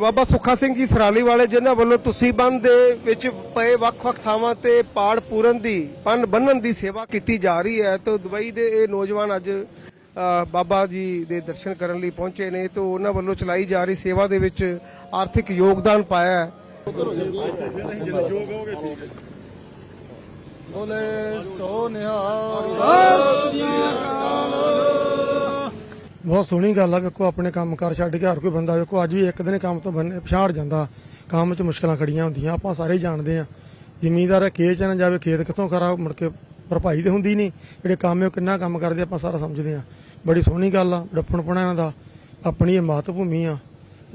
ਬਾਬਾ ਸੁੱਖਾ ਸਿੰਘ ਜੀ ਸਰਾਲੀ ਵਾਲੇ ਜਿਨ੍ਹਾਂ ਵੱਲੋਂ ਤੁਸੀਂ ਬੰਦ ਦੇ ਵਿੱਚ ਪਏ ਵੱਖ-ਵੱਖ ਥਾਵਾਂ ਤੇ ਪਾੜ ਪੂਰਨ ਦੀ ਪੰਨ ਬੰਨਣ ਦੀ ਸੇਵਾ ਕੀਤੀ ਜਾ ਰਹੀ ਹੈ ਤੇ ਦੁਬਈ ਦੇ ਇਹ ਨੌਜਵਾਨ ਅੱਜ ਬਾਬਾ ਜੀ ਦੇ ਦਰਸ਼ਨ ਕਰਨ ਲਈ ਪਹੁੰਚੇ ਨੇ ਤੇ ਉਹਨਾਂ ਵੱਲੋਂ ਚਲਾਈ ਜਾ ਰਹੀ ਸੇਵਾ ਦੇ ਵਿੱਚ ਆਰਥਿਕ ਯੋਗਦਾਨ ਪਾਇਆ ਹੈ। ਬੋਲੇ ਸੋ ਨਿਹਾਲ। ਬਹੁਤ ਸੋਹਣੀ ਗੱਲ ਆ, ਵੇਖੋ ਆਪਣੇ ਕੰਮ ਕਾਰ ਛੱਡ ਕੇ ਹਰ ਕੋਈ ਬੰਦਾ ਵੇਖੋ, ਅੱਜ ਵੀ ਇੱਕ ਦਿਨ ਕੰਮ ਤੋਂ ਬੰਨੇ ਪਛਾੜ ਜਾਂਦਾ, ਕੰਮ 'ਚ ਮੁਸ਼ਕਲਾਂ ਖੜੀਆਂ ਹੁੰਦੀਆਂ, ਆਪਾਂ ਸਾਰੇ ਹੀ ਜਾਣਦੇ ਆ। ਜ਼ਿਮੀਂਦਾਰ ਖੇਤ 'ਚ ਨਾ ਜਾਵੇ, ਖੇਤ ਕਿੱਥੋਂ ਖਰਾ ਮੁੜ ਕੇ ਭਰਪਾਈ ਤੇ ਹੁੰਦੀ ਨਹੀਂ, ਜਿਹੜੇ ਕੰਮ ਹੈ ਉਹ ਕਿੰਨਾ ਕੰਮ ਕਰਦੇ ਆਪਾਂ ਸਾਰਾ ਸਮਝਦੇ ਆ। ਬੜੀ ਸੋਹਣੀ ਗੱਲ ਆ ਡੱਪਣਪਣਾ ਇਹਨਾਂ ਦਾ, ਆਪਣੀ ਇਹ ਮਾਤ ਭੂਮੀ ਆ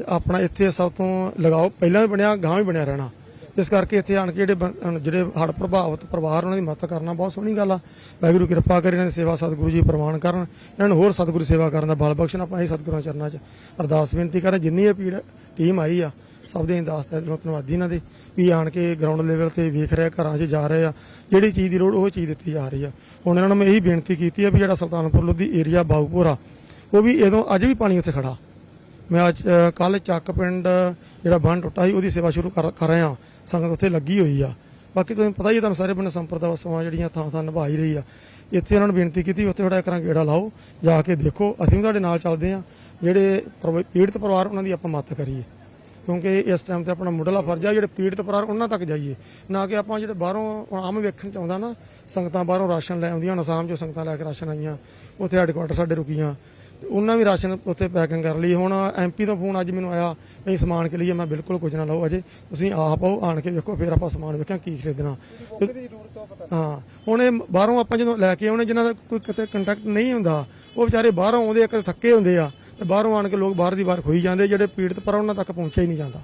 ਆਪਣਾ ਇੱਥੇ ਸਭ ਤੋਂ ਲਗਾਓ, ਪਹਿਲਾਂ ਵੀ ਬਣਿਆ ਗਾਂ ਵੀ ਬਣਿਆ ਰਹਿਣਾ। ਇਸ ਕਰਕੇ ਇੱਥੇ ਆਣ ਕੇ ਜਿਹੜੇ ਬੰ- ਜਿਹੜੇ ਹੜ੍ਹ ਪ੍ਰਭਾਵਿਤ ਪਰਿਵਾਰ ਉਹਨਾਂ ਦੀ ਮਦਦ ਕਰਨਾ ਬਹੁਤ ਸੋਹਣੀ ਗੱਲ ਆ। ਵਾਹਿਗੁਰੂ ਕਿਰਪਾ ਕਰੇ ਇਹਨਾਂ ਦੀ ਸੇਵਾ ਸਤਿਗੁਰੂ ਜੀ ਪ੍ਰਵਾਨ ਕਰਨ। ਇਹਨਾਂ ਨੂੰ ਹੋਰ ਸਤਿਗੁਰੂ ਸੇਵਾ ਕਰਨ ਦਾ ਬਲ ਬਖਸ਼ਣ ਆਪਾਂ ਇਹ ਸਤਿਗੁਰਾਂ ਚਰਨਾਂ 'ਚ ਅਰਦਾਸ ਬੇਨਤੀ ਕਰਾਂ। ਜਿੰਨੀ ਇਹ ਪੀੜ ਟੀਮ ਆਈ ਆ, ਸਭ ਦੇ ਅਰਦਾਸ ਦਾ ਦਿਲੋਂ ਧੰਨਵਾਦੀ ਇਹਨਾਂ ਦੇ ਵੀ ਆਣ ਕੇ ਗਰਾਊਂਡ ਲੈਵਲ ਤੇ ਵੇਖ ਰਿਹਾ ਘਰਾਂ 'ਚ ਜਾ ਰਹੇ ਆ। ਜਿਹੜੀ ਚੀਜ਼ ਦੀ ਲੋੜ ਉਹ ਚੀਜ਼ ਦਿੱਤੀ ਜਾ ਰਹੀ ਆ। ਹੁਣ ਇਹਨਾਂ ਨੂੰ ਮੈਂ ਇਹੀ ਬੇਨਤੀ ਕੀਤੀ ਆ ਵੀ ਜਿਹੜਾ ਸੁਲਤਾਨਪੁਰ ਲੋਧੀ ਏਰੀਆ ਬਾਗਪੁਰਾ ਉਹ ਵੀ ਇਦੋਂ ਅੱਜ ਵੀ ਪਾਣੀ ਉੱਥੇ ਖੜਾ ਮੈਂ ਅੱਜ ਕੱਲ ਚੱਕ ਪਿੰਡ ਜਿਹੜਾ ਬੰਨ ਟੁੱਟਾ ਸੀ, ਉਹਦੀ ਸੇਵਾ ਸ਼ੁਰੂ ਕਰ ਕਰ ਰਹੇ ਹਾਂ ਸੰਗਤ ਉੱਥੇ ਲੱਗੀ ਹੋਈ ਆ। ਬਾਕੀ ਤੁਹਾਨੂੰ ਪਤਾ ਹੀ ਹੈ ਤੁਹਾਨੂੰ ਸਾਰੇ ਪਿੰਡ ਸੰਪਰਦਾ ਵਸਵਾਂ ਜਿਹੜੀਆਂ ਥਾਂ ਥਾਂ ਨਿਭਾ ਹੀ ਰਹੀ ਆ। ਇੱਥੇ ਉਹਨਾਂ ਨੂੰ ਬੇਨਤੀ ਕੀਤੀ ਵੀ ਉੱਥੇ ਥੋੜਾ ਕਰਾਂ ਗੇੜਾ ਲਾਓ, ਜਾ ਕੇ ਦੇਖੋ। ਅਸੀਂ ਵੀ ਤੁਹਾਡੇ ਨਾਲ ਚੱਲਦੇ ਆ। ਜਿਹੜੇ ਪ੍ਰਭ- ਪੀੜਤ ਪਰਿਵਾਰ, ਉਹਨਾਂ ਦੀ ਆਪਾਂ ਮਦਦ ਕਰੀਏ। ਕਿਉਂਕਿ ਇਸ ਟਾਈਮ ਤੇ ਆਪਣਾ ਮੁੱਢਲਾ ਫਰਜ਼ ਆ, ਜਿਹੜੇ ਪੀੜਤ ਪਰਿਵਾਰ, ਉਹਨਾਂ ਤੱਕ ਜਾਈਏ। ਨਾ ਕਿ ਆਪਾਂ ਜਿਹੜੇ ਬਾਹਰੋਂ ਆਮ ਵੇਖਣ ਚ ਆਉਂਦਾ ਨਾ, ਸੰਗਤਾਂ ਬਾਹਰੋਂ ਰਾਸ਼ਨ ਲੈ ਆਉਂਦੀਆਂ ਨਸਾਮ ਅਸਾਮ ਚੋਂ ਸੰਗਤਾਂ ਲੈ ਕੇ ਰਾਸ਼ਨ ਆਈਆਂ, ਉੱਥੇ ਹੈੱਡਕੁਆਟਰ ਸਾਡੇ ਰੁਕੀਆਂ। ਉਹਨਾਂ ਵੀ ਰਾਸ਼ਨ ਉੱਥੇ ਪੈਕਿੰਗ ਕਰ ਲਈ ਹੁਣ ਐਮਪੀ ਤੋਂ ਫੋਨ ਅੱਜ ਮੈਨੂੰ ਆਇਆ ਵੀ ਸਮਾਨ ਕੇ ਲਈ ਮੈਂ ਬਿਲਕੁਲ ਕੁਝ ਨਾ ਲਓ ਅਜੇ। ਤੁਸੀਂ ਆਪ ਆਓ ਆਣ ਕੇ ਵੇਖੋ ਫਿਰ ਆਪਾਂ ਸਮਾਨ ਵੇਖਾਂ ਕੀ ਖਰੀਦਣਾ। ਹਾਂ। ਹੁਣ ਇਹ ਬਾਹਰੋਂ ਆਪਾਂ ਜਦੋਂ ਲੈ ਕੇ ਆਉਣੇ ਜਿਨ੍ਹਾਂ ਦਾ ਕੋਈ ਕਿਤੇ ਕੰਟੈਕਟ ਨਹੀਂ ਹੁੰਦਾ ਉਹ ਵਿਚਾਰੇ ਬਾਹਰੋਂ ਆਉਂਦੇ ਇੱਕ ਥੱਕੇ ਹੁੰਦੇ ਆ ਤੇ ਬਾਹਰੋਂ ਆਣ ਕੇ ਲੋਕ ਬਾਹਰ ਦੀ ਬਾਹਰ ਖੋਈ ਜਾਂਦੇ ਜਿਹੜੇ ਪੀੜਤ ਪਰ ਉਹਨਾਂ ਤੱਕ ਪਹੁੰਚਿਆ ਹੀ ਨਹੀਂ ਜਾਂਦਾ।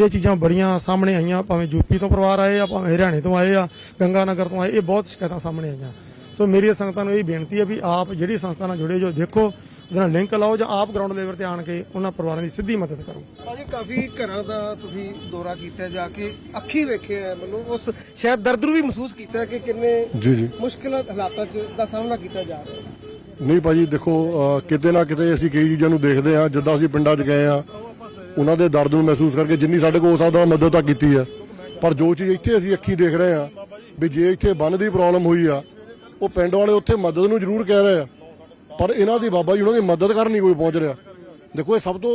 ਇਹ ਚੀਜ਼ਾਂ ਬੜੀਆਂ ਸਾਹਮਣੇ ਆਈਆਂ ਭਾਵੇਂ ਯੂਪੀ ਤੋਂ ਪਰਿਵਾਰ ਆਏ ਆ ਭਾਵੇਂ ਹਰਿਆਣੇ ਤੋਂ ਆਏ ਆ ਗੰਗਾ ਨਗਰ ਤੋਂ ਆਏ ਇਹ ਬਹੁਤ ਸ਼ਿਕਾਇਤਾਂ ਸਾਹਮਣੇ ਆਈਆਂ। ਸੋ ਮੇਰੀ ਸੰਗਤਾਂ ਨੂੰ ਇਹ ਬੇਨਤੀ ਹੈ ਵੀ ਆਪ ਜਿਹੜੀ ਸੰਸਥਾ ਨਾਲ ਜੁੜੇ ਜੋ ਦੇਖੋ ਉਹਦੇ ਨਾਲ ਲਿੰਕ ਲਾਓ ਜਾਂ ਆਪ ਗਰਾਊਂਡ ਲੈਵਲ ਤੇ ਆਣ ਕੇ ਉਹਨਾਂ ਪਰਿਵਾਰਾਂ ਦੀ ਸਿੱਧੀ ਮਦਦ ਕਰੋ। ਭਾਜੀ ਕਾਫੀ ਘਰਾਂ ਦਾ ਤੁਸੀਂ ਦੌਰਾ ਕੀਤਾ ਜਾ ਕੇ ਅੱਖੀ ਵੇਖਿਆ ਮਤਲਬ ਉਸ ਸ਼ਾਇਦ ਦਰਦ ਨੂੰ ਵੀ ਮਹਿਸੂਸ ਕੀਤਾ ਕਿ ਕਿੰਨੇ ਜੀ ਜੀ। ਮੁਸ਼ਕਿਲ ਹਾਲਾਤਾਂ 'ਚ ਦਾ ਸਾਹਮਣਾ ਕੀਤਾ ਜਾ ਰਿਹਾ ਹੈ। ਨਹੀਂ ਭਾਜੀ ਦੇਖੋ ਅਹ ਕਿਤੇ ਨਾ ਕਿਤੇ ਅਸੀਂ ਕਈ ਚੀਜ਼ਾਂ ਨੂੰ ਦੇਖਦੇ ਆ ਜਿੱਦਾਂ ਅਸੀਂ ਪਿੰਡਾਂ 'ਚ ਗਏ ਆ ਉਹਨਾਂ ਦੇ ਦਰਦ ਨੂੰ ਮਹਿਸੂਸ ਕਰਕੇ ਜਿੰਨੀ ਸਾਡੇ ਕੋਲ ਹੋ ਸਕਦਾ ਮਦਦ ਤਾਂ ਕੀਤੀ ਆ। ਪਰ ਜੋ ਚੀਜ਼ ਇੱਥੇ ਅਸੀਂ ਅੱਖੀ ਦੇਖ ਰਹੇ ਆ ਵੀ ਜੇ ਇੱਥੇ ਬੰਨ ਦੀ ਪ੍ਰੋਬਲਮ ਹੋਈ ਆ ਉਹ ਪਿੰਡ ਵਾਲੇ ਉੱਥੇ ਮਦਦ ਨੂੰ ਜ਼ਰੂਰ ਕਹਿ ਰਹੇ ਆ। ਪਰ ਇਹਨਾਂ ਦੀ ਬਾਬਾ ਜੀ ਉਹਨਾਂ ਦੀ ਮਦਦ ਕਰਨ ਨਹੀਂ ਕੋਈ ਪਹੁੰਚ ਰਿਹਾ। ਦੇਖੋ ਇਹ ਸਭ ਤੋਂ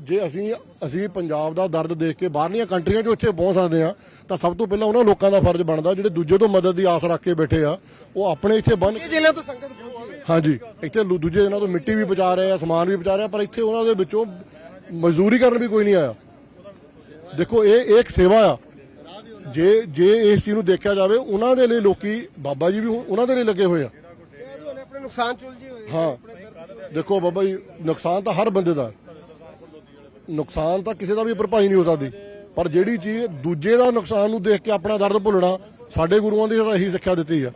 ਜੇ ਅਸੀਂ ਅਸੀਂ ਪੰਜਾਬ ਦਾ ਦਰਦ ਦੇਖ ਕੇ ਬਾਹਰਲੀਆਂ ਕੰਟਰੀਆਂ 'ਚ ਇੱਥੇ ਪਹੁੰਚ ਸਕਦੇ ਆ ਤਾਂ ਸਭ ਤੋਂ ਪਹਿਲਾਂ ਉਹਨਾਂ ਲੋਕਾਂ ਦਾ ਫਰਜ਼ ਬਣਦਾ ਜਿਹੜੇ ਦੂਜੇ ਤੋਂ ਮਦਦ ਦੀ ਆਸ ਰੱਖ ਕੇ ਬੈਠੇ ਆ ਉਹ ਆਪਣੇ ਇੱਥੇ ਇਹ ਜ਼ਿਲ੍ਹਿਆਂ ਤੋਂ ਸੰਗਤ ਪਹੁੰਚੀ ਹਾਂਜੀ ਇੱਥੇ ਦੂਜੇ ਇਹਨਾਂ ਤੋਂ ਮਿੱਟੀ ਵੀ ਪਹੁੰਚਾ ਰਹੇ ਆ ਸਮਾਨ ਵੀ ਪਹੁੰਚਾ ਰਹੇ ਆ ਪਰ ਇੱਥੇ ਉਹਨਾਂ ਦੇ ਵਿੱਚੋਂ ਮਜ਼ਦੂਰੀ ਕਰਨ ਵੀ ਕੋਈ ਨਹੀਂ ਆਇਆ। ਦੇਖੋ ਇਹ ਇੱਕ ਸੇਵਾ ਆ। ਜੇ ਜੇ ਇਸ ਚੀਜ਼ ਨੂੰ ਦੇਖਿਆ ਜਾਵੇ ਉਹਨਾਂ ਦੇ ਲਈ ਲੋਕੀ ਬਾਬਾ ਜੀ ਵੀ ਉਹਨਾਂ ਦੇ ਲਈ ਲੱਗੇ ਹੋਏ ਆ। ਆਪਣੇ ਨੁਕਸਾਨ ਆ। ਹਾਂ। ਦੇਖੋ ਬਾਬਾ ਜੀ, ਨੁਕਸਾਨ ਤਾਂ ਹਰ ਬੰਦੇ ਦਾ। ਨੁਕਸਾਨ ਤਾਂ ਕਿਸੇ ਦਾ ਵੀ ਭਰਪਾਈ ਨਹੀਂ ਹੋ ਸਕਦੀ। ਪਰ ਜਿਹੜੀ ਚੀਜ਼ ਦੂਜੇ ਦਾ ਨੁਕਸਾਨ ਨੂੰ ਦੇਖ ਕੇ ਆਪਣਾ ਦਰਦ ਭੁੱਲਣਾ, ਸਾਡੇ ਗੁਰੂਆਂ ਦੀ ਇਹੀ ਸਿੱਖਿਆ ਦਿੱਤੀ ਆ।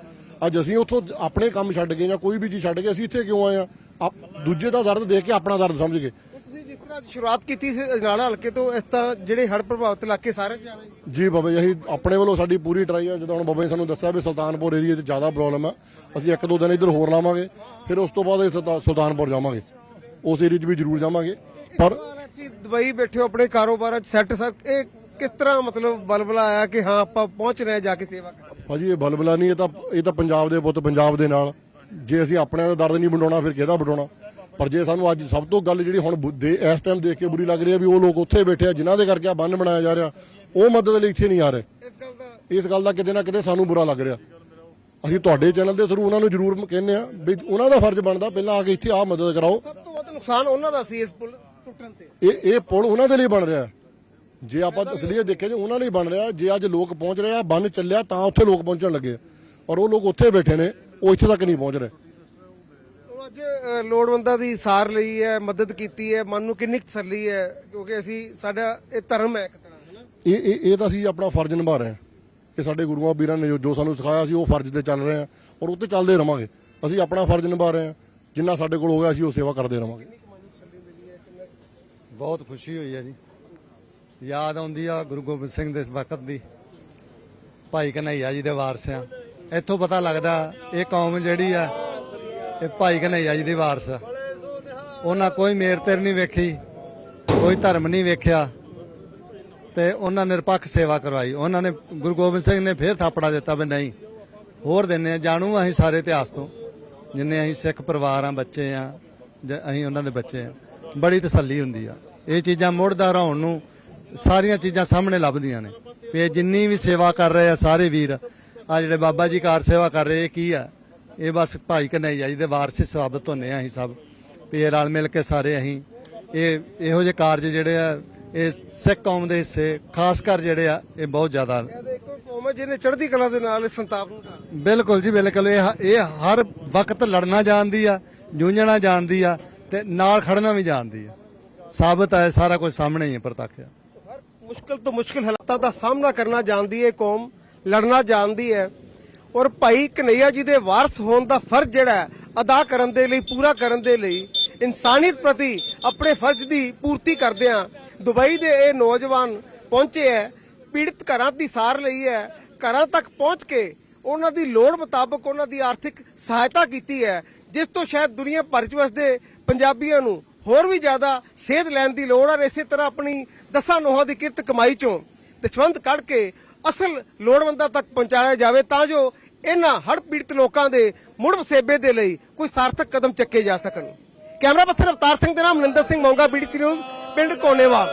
ਅੱਜ ਅਸੀਂ ਉੱਥੋਂ ਆਪਣੇ ਕੰਮ ਛੱਡ ਗਏ ਜਾਂ ਕੋਈ ਵੀ ਚੀਜ਼ ਛੱਡ ਕੇ ਅਸੀਂ ਇੱਥੇ ਕਿਉਂ ਆਏ ਆ? ਆਪ- ਦੂਜੇ ਦਾ ਦਰਦ ਦੇਖ ਕੇ ਆਪਣਾ ਦਰਦ ਸਮਝ ਗਏ। ਅੱਜ ਸ਼ੁਰੂਆਤ ਕੀਤੀ ਸੀ ਅਜਨਾਲਾ ਹਲਕੇ ਤੋਂ ਇਸ ਤਾਂ ਜਿਹੜੇ ਹੜ੍ਹ ਪ੍ਰਭਾਵਿਤ ਇਲਾਕੇ ਸਾਰੇ ਜਾਣਾ ਜੀ। ਬਾਬਾ ਜੀ ਅਸੀਂ ਆਪਣੇ ਵੱਲੋਂ ਸਾਡੀ ਪੂਰੀ ਟਰਾਈ ਆ ਜਦੋਂ ਹੁਣ ਬਾਬਾ ਜੀ ਸਾਨੂੰ ਦੱਸਿਆ ਵੀ ਸੁਲਤਾਨਪੁਰ ਏਰੀਆ 'ਚ ਜ਼ਿਆਦਾ ਪ੍ਰੋਬਲਮ ਆ ਅਸੀਂ ਇੱਕ ਦੋ ਦਿਨ ਇੱਧਰ ਹੋਰ ਲਾਵਾਂਗੇ ਫਿਰ ਉਸ ਤੋਂ ਬਾਅਦ ਸੁਲਤਾਨਪੁਰ ਜਾਵਾਂਗੇ। ਉਸ ਏਰੀਆ 'ਚ ਵੀ ਜ਼ਰੂਰ ਜਾਵਾਂਗੇ ਪਰ ਤੁਸੀਂ ਦੁਬਈ ਬੈਠੇ ਹੋ ਆਪਣੇ ਕਾਰੋਬਾਰਾਂ 'ਚ ਸੈੱਟ ਸਰ ਇਹ ਕਿਸ ਤਰ੍ਹਾਂ ਮਤਲਬ ਬਲਬਲਾ ਆਇਆ ਕਿ ਹਾਂ ਆਪਾਂ ਪਹੁੰਚ ਰਹੇ ਹਾਂ ਜਾ ਕੇ ਸੇਵਾ ਕਰਨ? ਭਾਜੀ ਇਹ ਬਲਬਲਾ ਨਹੀਂ ਇਹ ਤਾਂ ਇਹ ਤਾਂ ਪੰਜਾਬ ਦੇ ਪੁੱਤ ਪੰਜਾਬ ਦੇ ਨਾਲ। ਜੇ ਅਸੀਂ ਆਪਣਿਆਂ ਦਾ ਦਰਦ ਨਹੀਂ ਵੰਡਾਉਣਾ ਫਿਰ ਕਿਹਦਾ ਵੰਡਾਉਣਾ? ਪਰ ਜੇ ਸਾਨੂੰ ਅੱਜ ਸਭ ਤੋਂ ਗੱਲ ਜਿਹੜੀ ਹੁਣ ਦੇ ਇਸ ਟਾਈਮ ਦੇਖ ਕੇ ਬੁਰੀ ਲੱਗ ਰਹੀ ਹੈ ਵੀ ਉਹ ਲੋਕ ਉੱਥੇ ਬੈਠੇ ਆ ਜਿਨ੍ਹਾਂ ਦੇ ਕਰਕੇ ਆ ਬੰਨ ਬਣਾਇਆ ਜਾ ਰਿਹਾ ਉਹ ਮਦਦ ਲਈ ਇੱਥੇ ਨਹੀਂ ਆ ਰਹੇ। ਇਸ ਗੱਲ ਦਾ ਕਿਤੇ ਨਾ ਕਿਤੇ ਸਾਨੂੰ ਬੁਰਾ ਲੱਗ ਰਿਹਾ। ਅਸੀਂ ਤੁਹਾਡੇ ਚੈਨਲ ਦੇ ਥਰੂ ਉਹਨਾਂ ਨੂੰ ਜ਼ਰੂਰ ਕਹਿੰਦੇ ਆ ਵੀ ਉਹਨਾਂ ਦਾ ਫਰਜ਼ ਬਣਦਾ ਪਹਿਲਾਂ ਆ ਕੇ ਇੱਥੇ ਆ ਮਦਦ ਕਰਾਓ। ਸਭ ਤੋਂ ਵੱਧ ਨੁਕਸਾਨ ਉਹਨਾਂ ਦਾ ਸੀ ਇਸ ਪੁਲ ਟੁੱਟਣ ਤੇ। ਇਹ ਇਹ ਪੁਲ ਉਹਨਾਂ ਦੇ ਲਈ ਬਣ ਰਿਹਾ। ਜੇ ਆਪਾਂ ਅਸਲੀਅਤ ਦੇਖੇ ਜੇ ਉਹਨਾਂ ਲਈ ਬਣ ਰਿਹਾ ਜੇ ਅੱਜ ਲੋਕ ਪਹੁੰਚ ਰਹੇ ਆ ਬੰਨ ਚੱਲਿਆ ਤਾਂ ਉੱਥੇ ਲੋਕ ਪਹੁੰਚਣ ਲੱਗੇ। ਔਰ ਉਹ ਲੋਕ ਉੱਥੇ ਬੈਠੇ ਨੇ ਉਹ ਇੱਥੇ ਤੱਕ ਨਹੀਂ ਪਹੁੰਚ ਰਹੇ। ਅੱਜ ਲੋੜਵੰਦਾਂ ਦੀ ਸਾਰ ਲਈ ਹੈ ਮਦਦ ਕੀਤੀ ਹੈ ਮਨ ਨੂੰ ਕਿੰਨੀ ਤਸੱਲੀ ਹੈ ਕਿਉਂਕਿ ਅਸੀਂ ਸਾਡਾ ਇਹ ਧਰਮ ਹੈ ਇੱਕ ਤਰ੍ਹਾਂ ਦਾ ਨਾ? ਇਹ ਇਹ ਇਹ ਤਾਂ ਅਸੀਂ ਆਪਣਾ ਫਰਜ਼ ਨਿਭਾ ਰਹੇ ਹਾਂ। ਇਹ ਸਾਡੇ ਗੁਰੂਆਂ ਪੀਰਾਂ ਨੇ ਜੋ- ਜੋ ਸਾਨੂੰ ਸਿਖਾਇਆ ਸੀ ਉਹ ਫਰਜ਼ ਤੇ ਚੱਲ ਰਹੇ ਹਾਂ ਔਰ ਉੱਤੇ ਚੱਲਦੇ ਰਵਾਂਗੇ। ਅਸੀਂ ਆਪਣਾ ਫਰਜ਼ ਨਿਭਾ ਰਹੇ ਹਾਂ। ਜਿੰਨਾ ਸਾਡੇ ਕੋਲ ਹੋ ਗਿਆ ਅਸੀਂ ਉਹ ਸੇਵਾ ਕਰਦੇ ਰਵਾਂਗੇ। ਬਹੁਤ ਖੁਸ਼ੀ ਹੋਈ ਹੈ ਜੀ। ਯਾਦ ਆਉਂਦੀ ਆ ਗੁਰੂ ਗੋਬਿੰਦ ਸਿੰਘ ਦੇ ਇਸ ਵਕਤ ਦੀ। ਭਾਈ ਕਨਈਆ ਜੀ ਦੇ ਵਾਰਸ ਆ। ਇੱਥੋਂ ਪਤਾ ਲੱਗਦਾ ਇਹ ਕੌਮ ਜਿਹੜੀ ਆ ਇਹ ਭਾਈ ਕਨਈਆ ਜੀ ਦੀ ਵਾਰਸ ਆ। ਉਹਨਾਂ ਕੋਈ ਮੇਰ ਤੇਰ ਨਹੀਂ ਵੇਖੀ, ਕੋਈ ਧਰਮ ਨਹੀਂ ਵੇਖਿਆ ਤੇ ਉਹਨਾਂ ਨਿਰਪੱਖ ਸੇਵਾ ਕਰਵਾਈ। ਉਹਨਾਂ ਨੇ ਗੁਰੂ ਗੋਬਿੰਦ ਸਿੰਘ ਨੇ ਫੇਰ ਥਾਪੜਾ ਦਿੱਤਾ ਵੀ ਨਹੀਂ, ਹੋਰ ਦਿੰਨੇ ਆ ਜਾਣੂ ਅਸੀਂ ਸਾਰੇ ਇਤਿਹਾਸ ਤੋਂ, ਜਿੰਨੇ ਅਸੀਂ ਸਿੱਖ ਪਰਿਵਾਰ ਆ ਬੱਚੇ ਆ ਜ- ਅਸੀਂ ਉਹਨਾਂ ਦੇ ਬੱਚੇ ਆ ਬੜੀ ਤਸੱਲੀ ਹੁੰਦੀ ਆ। ਇਹ ਚੀਜ਼ਾਂ ਮੁੜ ਦੁਹਰਾਉਣ ਨੂੰ ਸਾਰੀਆਂ ਚੀਜ਼ਾਂ ਸਾਹਮਣੇ ਲੱਭਦੀਆਂ ਨੇ। ਵੀ ਇਹ ਜਿੰਨੀ ਵੀ ਸੇਵਾ ਕਰ ਰਹੇ ਆ ਸਾਰੇ ਵੀਰ ਆ ਜਿਹੜੇ ਬਾਬਾ ਜੀ ਕਾਰ ਸੇਵਾ ਕਰ ਰਹੇ, ਇਹ ਕੀ ਆ? ਇਹ ਬਸ ਭਾਈ ਕਨਈਆ ਜੀ ਦੇ ਵਾਰਸ ਸਾਬਤ ਹੁੰਨੇ ਆ ਅਸੀਂ ਸਭ। ਇਹ ਰਲ ਮਿਲ ਕੇ ਸਾਰੇ ਅਸੀਂ। ਇਹ ਇਹੋ ਜਿਹੇ ਕਾਰਜ ਜਿਹੜੇ ਆ ਇਹ ਸਿੱਖ ਕੌਮ ਦੇ ਹਿੱਸੇ ਖਾਸ ਕਰ ਜਿਹੜੇ ਆ ਇਹ ਬਹੁਤ ਜ਼ਿਆਦਾ। ਇੱਕੋ ਕੌਮ ਜਿਹਨੇ ਚੜ੍ਹਦੀ ਕਲਾ ਦੇ ਨਾਲ ਸੰਤਾਪ ਨੂੰ। ਬਿਲਕੁਲ ਜੀ ਬਿਲਕੁਲ। ਇਹ ਇਹ ਹਰ ਵਕਤ ਲੜਨਾ ਜਾਣਦੀ ਆ ਜੂਝਣਾ ਜਾਣਦੀ ਆ ਤੇ ਨਾਲ ਖੜਨਾ ਵੀ ਜਾਣਦੀ ਆ। ਸਾਬਤ ਹੈ ਸਾਰਾ ਕੁਝ ਸਾਹਮਣੇ ਹੀ ਹੈ ਪ੍ਰਤੱਖ ਆ। ਹਰ ਮੁਸ਼ਕਲ ਤੋਂ ਮੁਸ਼ਕਲ ਹਾਲਾਤਾਂ ਦਾ ਸਾਹਮਣਾ ਕਰਨਾ ਜਾਣਦੀ ਹੈ ਕੌਮ ਲੜਨਾ ਜਾਣਦੀ ਹੈ। ਔਰ ਭਾਈ ਕਨਈਆ ਜੀ ਦੇ ਵਾਰਸ ਹੋਣ ਦਾ ਫਰਜ਼ ਜਿਹੜਾ ਅਦਾ ਕਰਨ ਦੇ ਲਈ, ਪੂਰਾ ਕਰਨ ਦੇ ਲਈ, ਇਨਸਾਨੀਅਤ ਪ੍ਰਤੀ ਆਪਣੇ ਫਰਜ਼ ਦੀ ਪੂਰਤੀ ਕਰਦਿਆਂ ਦੁਬਈ ਦੇ ਇਹ ਨੌਜਵਾਨ ਪਹੁੰਚੇ ਹੈ, ਪੀੜਤ ਘਰਾਂ ਦੀ ਸਾਰ ਲਈ ਹੈ, ਘਰਾਂ ਤੱਕ ਪਹੁੰਚ ਕੇ ਉਹਨਾਂ ਦੀ ਲੋੜ ਮੁਤਾਬਕ ਉਹਨਾਂ ਦੀ ਆਰਥਿਕ ਸਹਾਇਤਾ ਕੀਤੀ ਹੈ, ਜਿਸ ਤੋਂ ਸ਼ਾਇਦ ਦੁਨੀਆ ਭਰ ਚ ਵਸਦੇ ਪੰਜਾਬੀਆਂ ਨੂੰ ਹੋਰ ਵੀ ਜ਼ਿਆਦਾ ਸੇਧ ਲੈਣ ਦੀ ਲੋੜ ਹੈ ਇਸੇ ਤਰ੍ਹਾਂ ਆਪਣੀ ਦਸਾਂ ਨੋਹਾਂ ਦੀ ਕਿਰਤ ਕਮਾਈ ਚੋਂ ਦਸ਼ਵੰਤ ਕੱਢ ਕੇ ਅਸਲ ਲੋੜਵੰਦਾਂ ਤੱਕ ਪਹੁੰਚਾਇਆ ਜਾਵੇ, ਤਾਂ ਜੋ ਇਹਨਾਂ ਹੜ੍ਹ ਪੀੜਤ ਲੋਕਾਂ ਦੇ ਮੁੜ ਵਸੇਬੇ ਦੇ ਲਈ ਕੋਈ ਸਾਰਥਕ ਕਦਮ ਚੱਕੇ ਜਾ ਸਕਣ। ਕੈਮਰਾ ਪਰਸਨ ਅਵਤਾਰ ਸਿੰਘ ਦੇ ਨਾਮ ਮਨਿੰਦਰ ਸਿੰਘ ਮੌਂਗਾ ਬੀਡੀਸੀ ਨਿਊਜ਼ ਪਿੰਡ ਕੋਨੇਵਾਲ।